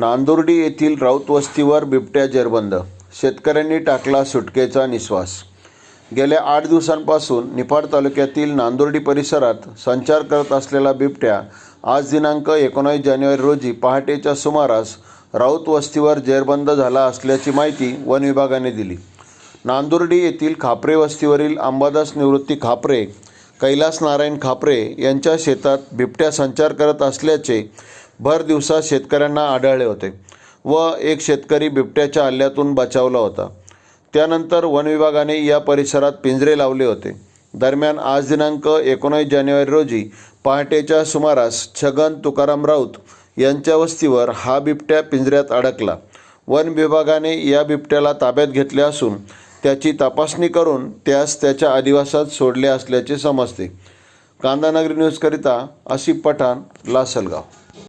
नांदुर्डी येथील राऊत वस्तीवर बिबट्या जेरबंद. शेतकऱ्यांनी टाकला सुटकेचा निश्वास. गेल्या आठ दिवसांपासून निफाड तालुक्यातील नांदुर्डी परिसरात संचार करत असलेला बिबट्या आज दिनांक एकोणावीस जानेवारी रोजी पहाटेच्या सुमारास राऊत वस्तीवर जेरबंद झाला असल्याची माहिती वन विभागाने दिली. नांदुर्डी येथील खापरे वस्तीवरील अंबादास निवृत्ती खापरे कैलास नारायण खापरे यांच्या शेतात बिबट्या संचार करत असल्याचे भर दिवसा शेतकऱ्यांना आढळले होते व एक शेतकरी बिबट्याच्या हल्ल्यातून बचावला होता. त्यानंतर वन विभागाने या परिसरात पिंजरे लावले होते. दरम्यान आज दिनांक एकोणीस जानेवारी रोजी पहाटेच्या सुमारास छगन तुकाराम राऊत यांच्या वस्तीवर हा बिबट्या पिंजऱ्यात अडकला. वन विभागाने या बिबट्याला ताब्यात घेतले असून त्याची तपासणी करून त्यास त्याच्या आदिवासात सोडले असल्याचे समजते. कांदानगरी न्यूजकरिता अशी पठाण लासलगाव.